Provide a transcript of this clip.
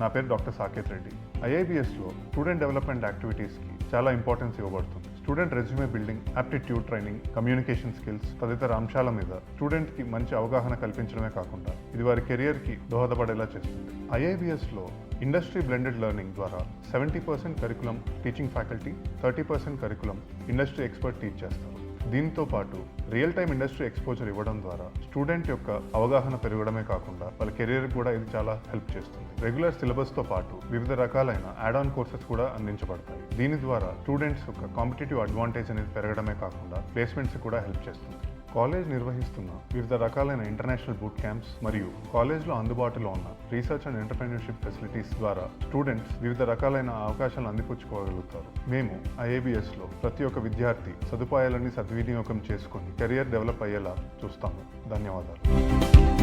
నా పేరు డాక్టర్ సాకేత్ రెడ్డి. ఐఐబిఎస్లో స్టూడెంట్ డెవలప్మెంట్ యాక్టివిటీస్కి చాలా ఇంపార్టెన్స్ ఇవ్వబడుతుంది. Student resume building aptitude training communication skills తదితర అంశాల మీద స్టూడెంట్కి మంచి అవగాహన కల్పించడమే కాకుండా ఇది వారి కెరియర్కి దోహదపడేలా చేస్తుంది. ఐఐబిఎస్లో ఇండస్ట్రీ బ్లెండెడ్ లెర్నింగ్ ద్వారా seventy percent curriculum teaching faculty thirty percent curriculum industry expert teach చేస్తారు. దీంతో పాటు రియల్ టైమ్ ఇండస్ట్రీ ఎక్స్పోజర్ ఇవ్వడం ద్వారా స్టూడెంట్ యొక్క అవగాహన పెరగడమే కాకుండా వాళ్ళ కెరీర్ కూడా ఇది చాలా హెల్ప్ చేస్తుంది. రెగ్యులర్ సిలబస్తో పాటు వివిధ రకాలైన యాడ్ ఆన్ కోర్సెస్ కూడా అందించబడతాయి. దీని ద్వారా స్టూడెంట్స్ యొక్క కాంపిటేటివ్ అడ్వాంటేజ్ అనేది పెరగడమే కాకుండా ప్లేస్మెంట్స్ కూడా హెల్ప్ చేస్తుంది. కాలేజ్ నిర్వహిస్తున్న వివిధ రకాలైన ఇంటర్నేషనల్ బూట్ క్యాంప్స్ మరియు కాలేజ్లో అందుబాటులో ఉన్న రీసెర్చ్ అండ్ ఎంటర్ప్రెన్యూర్షిప్ ఫెసిలిటీస్ ద్వారా స్టూడెంట్స్ వివిధ రకాలైన అవకాశాలను అందిపుచ్చుకోగలుగుతారు. మేము ఐఏబిఎస్లో ప్రతి ఒక్క విద్యార్థి సదుపాయాలని సద్వినియోగం చేసుకుని కెరియర్ డెవలప్ అయ్యేలా చూస్తాము. ధన్యవాదాలు.